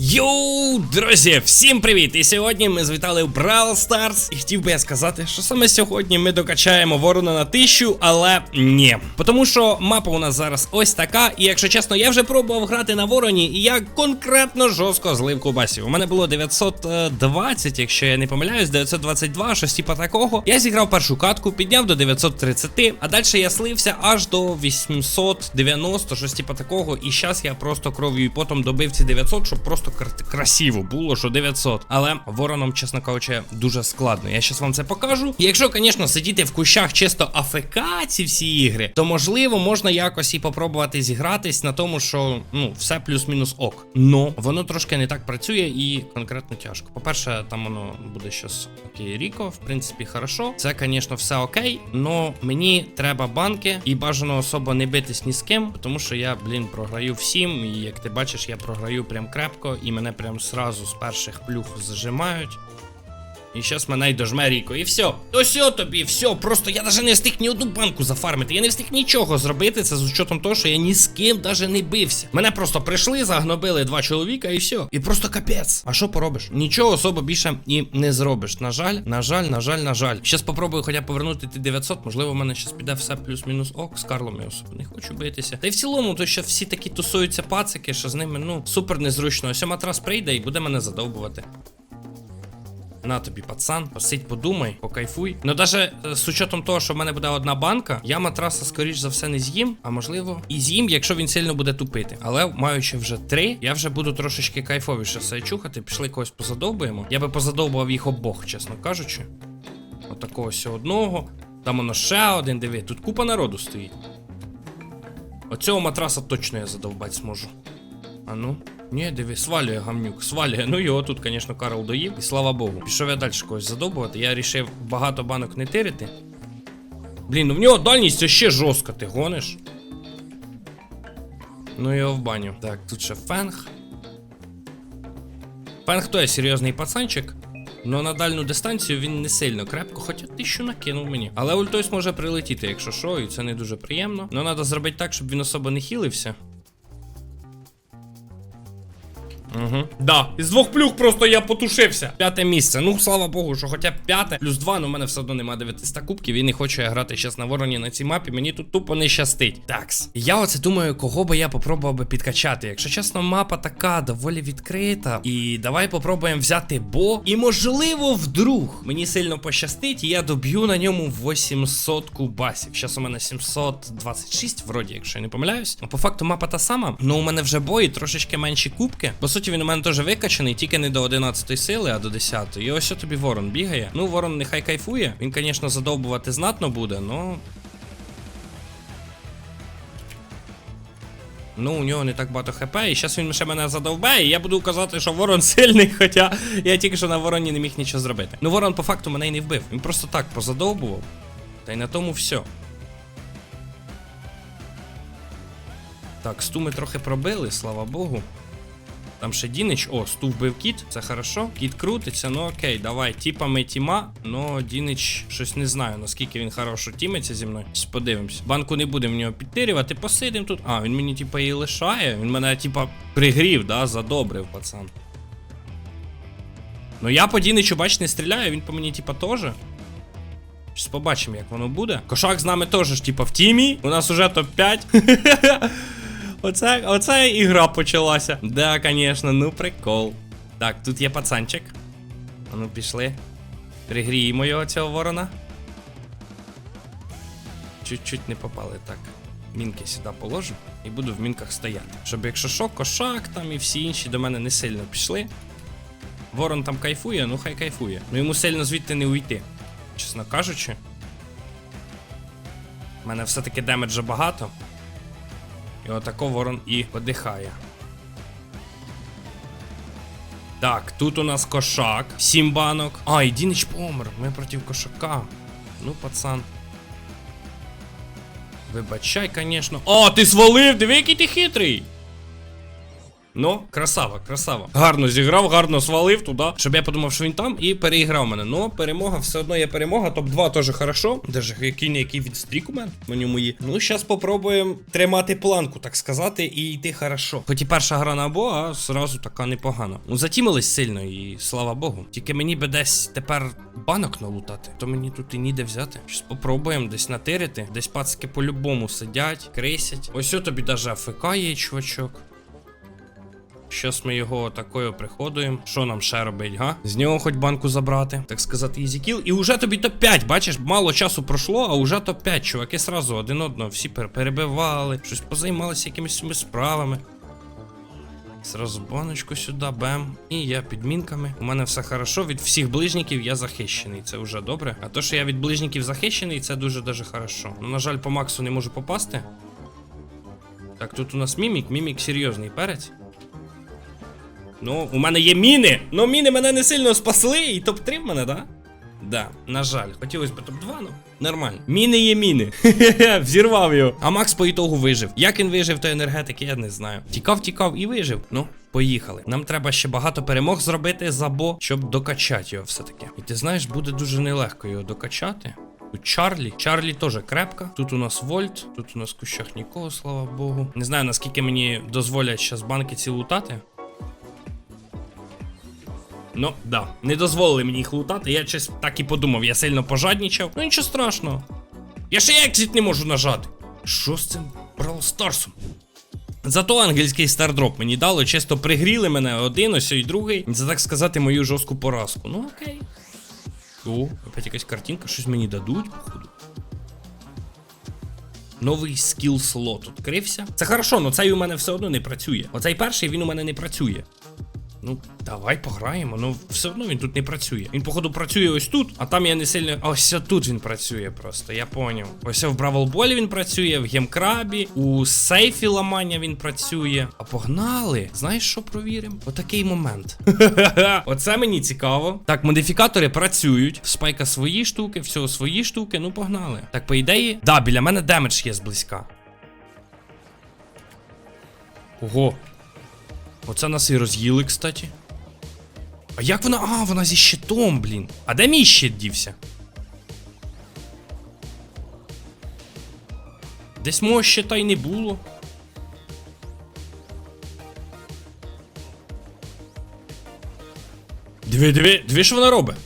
Йоу, друзі, всім привіт! І сьогодні ми звітали в Brawl Stars. І хотів би я сказати, що саме сьогодні ми докачаємо ворона на тисячу, але ні. Тому що мапа у нас зараз ось така, і якщо чесно, я вже пробував грати на вороні, і я конкретно жорстко злив кубасів. У мене було 920, якщо я не помиляюсь, 922, щось типа такого. Я зіграв першу катку, підняв до 930, а далі я слився аж до 890, щось типа такого. І зараз я просто кров'ю і потом добив ці 900, щоб просто кр- красиво було, що 900. Але вороном, чесно кажучи, дуже складно. Я зараз вам це покажу. Якщо, звісно, сидіти в кущах чисто АФК ці всі ігри, то можливо можна якось і попробувати зігратись на тому, що ну все плюс-мінус ок. Но воно трошки не так працює і конкретно тяжко. По-перше, там воно буде щось окей, Ріко, в принципі, хорошо. Це, звісно, все окей, но мені треба банки і бажано особо не битись ні з ким, тому що я, блін, програю всім. І як ти бачиш, я програю прям крепко, і мене прям сразу з перших плюх зажимають. І зараз мене й дожме Ріко, і все. Все тобі, все. Просто я навіть не встиг ні одну банку зафармити. Я не встиг нічого зробити. Це з учетом того, що я ні з ким навіть не бився. Мене просто прийшли, загнобили два чоловіка і все. І просто капець. А що поробиш? Нічого особо більше і не зробиш. На жаль, на жаль, на жаль, на жаль. Щас попробую хоча б повернути ті 900. Можливо, в мене щас піде все плюс-мінус ок. З Карлом я особо не хочу битися. Та й в цілому, то що всі такі тусуються пацики, що з ними, ну, супер незручно. Ось матрас прийде і буде мене задовбувати. На тобі, пацан, посидь, подумай, покайфуй. Ну, даже е, з учетом того, що в мене буде одна банка, я матраса, скоріш за все, не з'їм, а можливо, і з'їм, якщо він сильно буде тупити. Але маючи вже три, я вже буду трошечки кайфовіше себе чухати. Пішли когось позадовбуємо. Я би позадовбував їх обох, чесно кажучи. Отакого ось одного. Там воно ще один, диви. Тут купа народу стоїть. Оцього матраса точно я задовбати зможу. А ну. Ні, диви, свалює гамнюк, свалює. Ну його тут, звісно, Карл доїв. І слава Богу. Пішов я далі когось задобувати. Я рішив багато банок не тирити. Блін, ну в нього дальність ще жорстка, ти гониш. Ну його в баню. Так, тут ще фенг. Фенг то є серйозний пацанчик. Ну на дальню дистанцію він не сильно крепко, хоча тисячу накинув мені. Але ультойс може прилетіти, якщо що, і це не дуже приємно. Ну треба зробити так, щоб він особо не хілився. Угу. Да, із двох плюх просто я потушився. П'яте місце. Ну, слава Богу, що хоча б п'яте, плюс два, ну в мене все одно немає 900 кубків. І не хочу я грати зараз на вороні на цій мапі. Мені тут тупо не щастить. Такс. Я оце думаю, кого би я попробував би підкачати. Якщо чесно, мапа така доволі відкрита. І давай попробуємо взяти бо. І можливо, вдруг мені сильно пощастить, і я доб'ю на ньому 800 кубасів. Зараз у мене 726, вроді, якщо я не помиляюсь. А по факту мапа та сама. Ну у мене вже бої трошечки менші кубки. По суті, він у мене теж викачаний, тільки не до 11 сили, а до 10. І ось тобі ворон бігає. Ну, ворон нехай кайфує. Він, звісно, задовбувати знатно буде, но. Ну, у нього не так багато хп, і зараз він ще мене задовбає, і я буду казати, що ворон сильний, хоча я тільки що на вороні не міг нічого зробити. Ну, ворон по факту мене й не вбив. Він просто так позадовбував. Та й на тому все. Так, сту ми трохи пробили, слава Богу. Там ще Дінич, о, сту вбив кіт, це хорошо. Кіт крутиться, ну окей, давай. Тіпами тіма, но Дінич щось не знаю, наскільки він хорошо тімиться зі мною. Подивимось. Банку не будемо в нього підтирювати, посидим тут. А, він мені, типа, її лишає. Він мене, типа, пригрів, да, задобрив, пацан. Ну я по Діничу, бач, не стріляю, він по мені, типа, теж. Щас побачимо, як воно буде. Кошак з нами теж типа, в тімі. У нас уже топ-5. Оце, оце ігра почалася. Да, конечно, ну прикол. Так, тут є пацанчик. А ну пішли. Пригріємо його цього ворона. Чуть-чуть не попали так. Мінки сюди положу і буду в мінках стояти. Щоб якщо що, кошак там і всі інші до мене не сильно пішли. Ворон там кайфує, ну хай кайфує. Ну йому сильно звідти не уйти. Чесно кажучи. У мене все-таки демеджа багато. І отако ворон і подихає. Так, тут у нас кошак. Сім банок. А, і Дініч помер. Ми проти кошака. Ну, пацан. Вибачай, конечно. О, ти свалив! Диви, який ти хитрий! Ну, красава, красава. Гарно зіграв, гарно свалив туди, щоб я подумав, що він там, і переіграв мене. Ну, перемога, все одно є перемога. Топ-2 теж хорошо. Даже який не який відстрік у мене на ньому. Ну, зараз попробуємо тримати планку, так сказати, і йти хорошо. Хоч і перша гра на бо, а зразу така непогана. Ну, затімились сильно, і слава Богу. Тільки мені би десь тепер банок налутати, то мені тут і ніде взяти. Щось попробуємо десь натирити. Десь пацки по-любому сидять, крисять. Ось тобі даже АФК є, чувачок. Щас ми його такою приходуємо. Що нам ще робить, га? З нього хоч банку забрати, так сказати, ізікіл. І уже тобі топ-5, бачиш, мало часу пройшло, а уже топ-5. Чуваки сразу один одного всі перебивали, щось позаймалися якимись справами. Сразу баночку сюди, бем. І я підмінками. У мене все хорошо. Від всіх ближніків я захищений. Це вже добре. А то, що я від ближніків захищений, це дуже даже хорошо. Ну, на жаль, по Максу не можу попасти. Так, тут у нас мімік, мімік серйозний перець. Ну, у мене є міни. Ну, міни мене не сильно спасли, і топ-3 в мене, да? Да, на жаль. Хотілося б топ-2, ну нормально. Міни є міни. Взірвав його. А Макс по ітогу вижив. Як він вижив, то енергетики, я не знаю. Тікав, тікав і вижив. Ну, поїхали. Нам треба ще багато перемог зробити за бо, щоб докачати його все-таки. І ти знаєш, буде дуже нелегко його докачати. Тут Чарлі. Чарлі теж крепка. Тут у нас Вольт, тут у нас в кущах нікого, слава Богу. Не знаю, наскільки мені дозволять зараз банки ці лутати. Ну, да. Не дозволили мені їх лутати. Я щось так і подумав, я сильно пожаднічав. Ну нічого страшного. Я ще екзит не можу нажати. Що з цим Brawl Старсом? Зато ангельський стардроп мені дали, чисто пригріли мене один, ось і другий. За так сказати, мою жорстку поразку. Ну окей. О, опять якась картинка, щось мені дадуть, походу. Новий скіл слот відкрився. Це хорошо, але цей у мене все одно не працює. Оцей перший він у мене не працює. Ну, давай пограємо. Ну, все одно він тут не працює. Він, походу, працює ось тут, а там я не сильно. Ось тут він працює просто, я поняв. Ось в Бравлболі він працює, в Гемкрабі, у сейфі ламання він працює. А погнали! Знаєш, що провіримо? Отакий момент. Оце мені цікаво. Так, модифікатори працюють. В спайка свої штуки, всього свої штуки. Ну, погнали. Так, по ідеї. Да, біля мене демедж є зблизька. Ого, Оце нас і роз'їли, кстати. А як вона. А, вона зі щитом, блін. А де мій щит дівся? Десь мого щита й не було. Диви, диви, диви, що вона робить.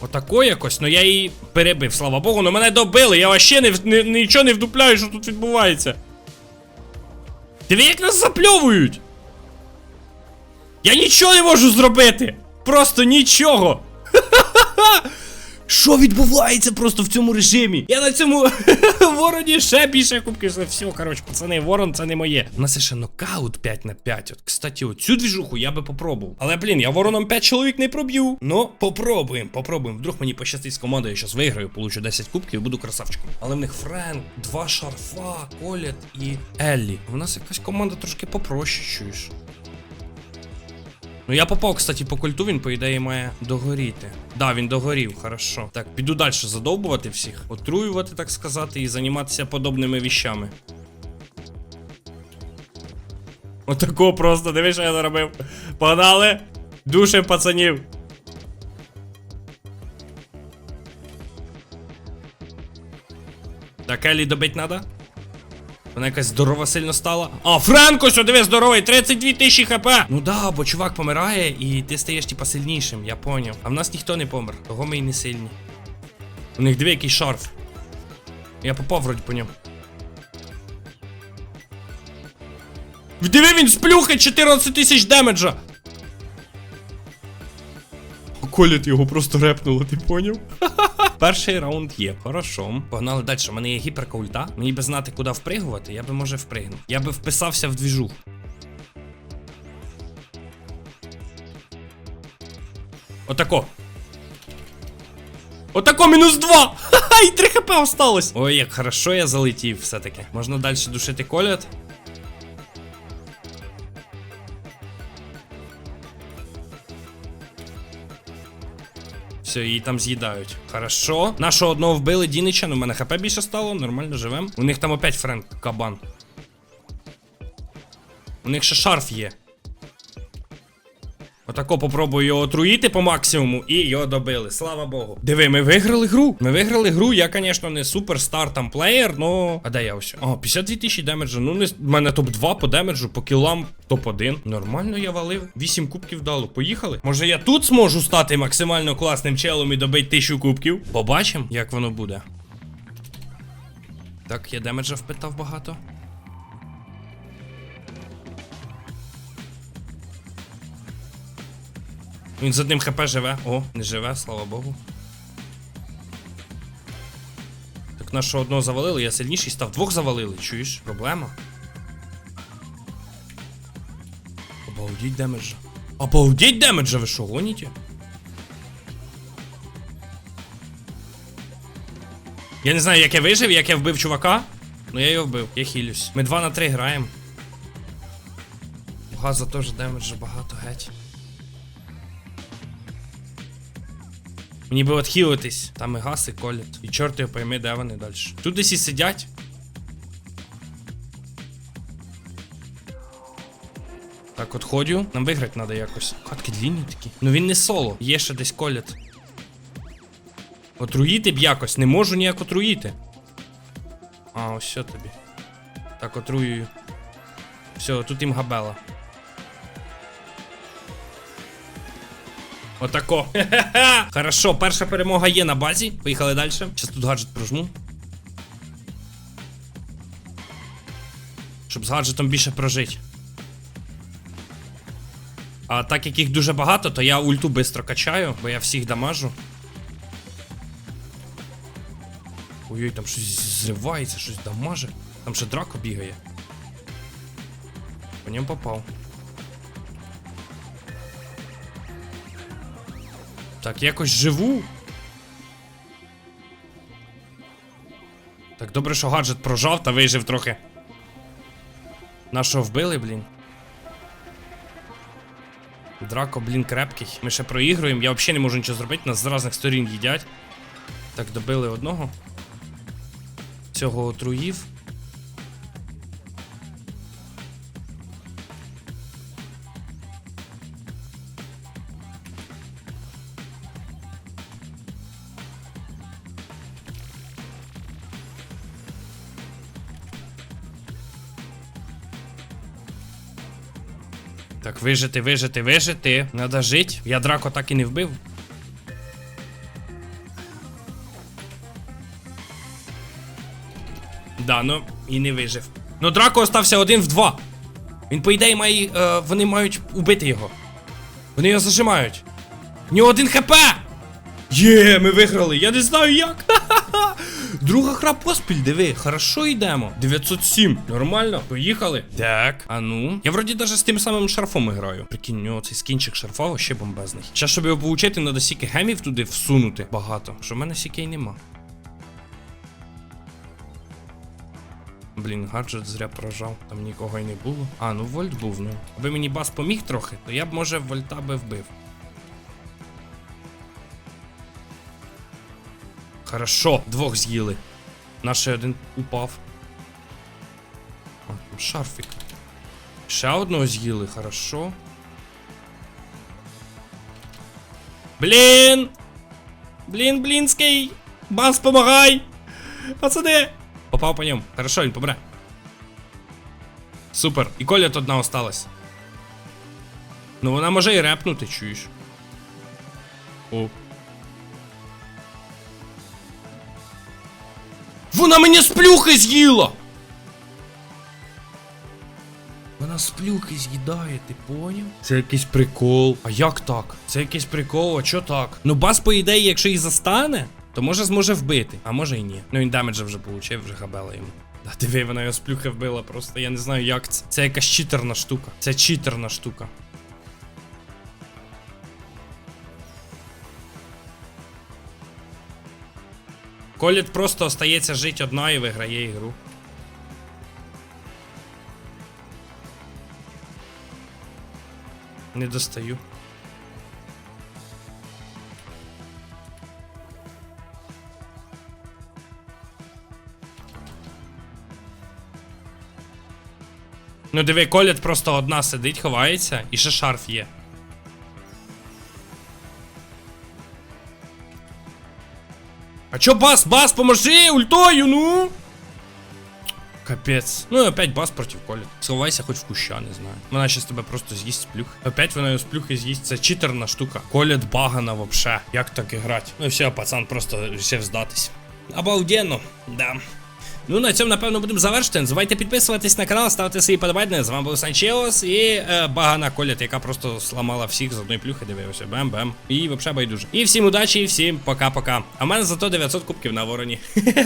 Отако якось, ну я її перебив, слава Богу, ну мене добили, я вообще не, не, нічого не вдупляю, що тут відбувається. Диви, як нас запльовують! Я нічого не можу зробити! Просто нічого! Ха-ха-ха! Що відбувається просто в цьому режимі? Я на цьому вороні ще більше кубки. Все, коротше, пацани, ворон це не моє. У нас є ще нокаут 5 на 5. От, кстати, оцю двіжуху я би попробував. Але, блін, я вороном 5 чоловік не проб'ю. Ну, попробуємо, попробуємо. Вдруг мені пощастить з командою, я зараз виграю, получу 10 кубків і буду красавчиком. Але в них Френк, два шарфа, Колет і Еллі. У нас якась команда трошки попроще, чуєш. Ну я попав, кстати, по культу, він, по ідеї, має догоріти. Да, він догорів, хорошо. Так, піду далі задовбувати всіх, отруювати, так сказати, і займатися подобними віщами. Отако просто, диви, що я заробив. Погнали! Душим пацанів. Так, Елі добить надо? Вона якась здорова сильно стала. А, Френко, що диви, здоровий, 32 тисячі хп. Ну да, бо чувак помирає, і ти стаєш типа сильнішим, я поняв. А в нас ніхто не помер, того ми і не сильні. У них диви який шарф. Я попав вроді по ньому. Диви, він сплюхає 14 тисяч демеджа. Коліт його просто репнуло, ти поняв? Перший раунд є, хорошо. Погнали далі. У мене є гіперка ульта. Мені би знати, куди впригувати, я би може впригнув. Я би вписався в двіжух. Отако. Отако, мінус два! Ха-ха, і 3 хп осталось. Ой, як хорошо я залетів все-таки. Можна далі душити коліт. піднімаються і там з'їдають. Хорошо. Нашого одного вбили Дінича, ну в мене хп більше стало, нормально живем. У них там опять Френк кабан. У них ще шарф є. Отако попробую його отруїти по максимуму і його добили. Слава Богу. Диви, ми виграли гру. Ми виграли гру. Я, звісно, не суперстар там плеєр, но. А де я ось? О, 52 тисячі демеджа. Ну, не... в мене топ-2 по демеджу, по кілам топ-1. Нормально я валив. 8 кубків дало. Поїхали. Може я тут зможу стати максимально класним челом і добити тисячу кубків? Побачимо, як воно буде. Так, я демеджа впитав багато. Він з одним хп живе. О, не живе, слава Богу. Так нашого одного завалили, я сильніший став. Двох завалили, чуєш? Проблема. Обалдіть демеджа. Обалдіть демеджа, ви що, гоніте? Я не знаю, як я вижив, як я вбив чувака. Ну я його вбив, я хілюсь. Ми 2 на 3 граємо. У Газа теж демеджа багато геть. Мені би отхилитись. Там і газ, і колять. І чорт його пойми, де вони далі. Тут десь і сидять. Так, от ходю. Нам виграти треба якось. Катки длінні такі. Ну він не соло. Є ще десь колять. Отруїти б якось. Не можу ніяк отруїти. А, ось що тобі. Так, отруюю. Все, тут їм габела. Отако. Хорошо, перша перемога є на базі. Поїхали далі. Зараз тут гаджет прожму. Щоб з гаджетом більше прожити. А так як їх дуже багато, то я ульту швидко качаю, бо я всіх дамажу. Ой-ой, там щось зривається, щось дамаже. Там ще драко бігає. По ньому попав. Так, якось живу. Так, добре, що гаджет прожав та вижив трохи. Нашого вбили, блін. Драко, блін, крепкий. Ми ще проігруємо. Я взагалі не можу нічого зробити, нас з різних сторін їдять. Так, добили одного. Цього отруїв. Так, вижити, вижити, вижити. Надо жити. Я драко так і не вбив. Да, ну і не вижив. Ну, драко остався один в два. Він, по ідеї, має. Е, вони мають убити його. Вони його зажимають. У нього один хп! Є, ми виграли. Я не знаю як. Друга гра поспіль, диви, хорошо йдемо. 907. Нормально, поїхали. Так, а ну. Я вроді даже з тим самим шарфом граю. Прикинь, у нього цей скінчик шарфа вообще бомбезний. Зараз, щоб його получити, треба сіки гемів туди всунути. Багато. Що в мене сікей нема. Блін, гаджет зря прожав, там нікого й не було. А, ну вольт був, ну. Аби мені бас поміг трохи, то я б, може, вольта би вбив. Хорошо, двох з'їли. Наш один упав. А, там шарфік. Ще одного з'їли, хорошо. Блін! Блін, блінський! Бас, помагай! Пацани! Попав по ньому. Хорошо, він помре. Супер. І коля тут одна осталась. Ну вона може і репнути, чуєш. О. Вона мені сплюхи з'їла! Вона сплюхи з'їдає, ти поняв? Це якийсь прикол. А як так? Це якийсь прикол, а чо так? Ну бас, по ідеї, якщо її застане, то може зможе вбити, а може і ні. Ну він демеджа вже получив, вже габела йому. Да, диви, вона його сплюхи вбила просто. Я не знаю, як це. Це якась читерна штука. Це читерна штука. Коліт просто остається жити одна і виграє ігру. Не достаю. Ну диви, колят просто одна сидить, ховається, і ще шарф є. А чё, бас, бас, поможи ультою, ну! Капець. Ну і опять бас проти Колі. Сховайся хоч в куща, не знаю. Вона щас тебе просто з'їсть з плюх. Опять вона з плюхи з'їсть. Це читерна штука. Колет багана вообще. Як так іграти? Ну все, пацан просто вирішив здатись. Обалденно, да. Ну, на цьому, напевно, будемо завершити. Не забувайте підписуватись на канал, ставити свої подобайки. З вами був Санчеос і е, багана Колет, яка просто сламала всіх з одної плюхи, дивився. Бем-бем. І взагалі байдуже. І всім удачі, і всім пока-пока. А в мене зато 900 кубків на вороні.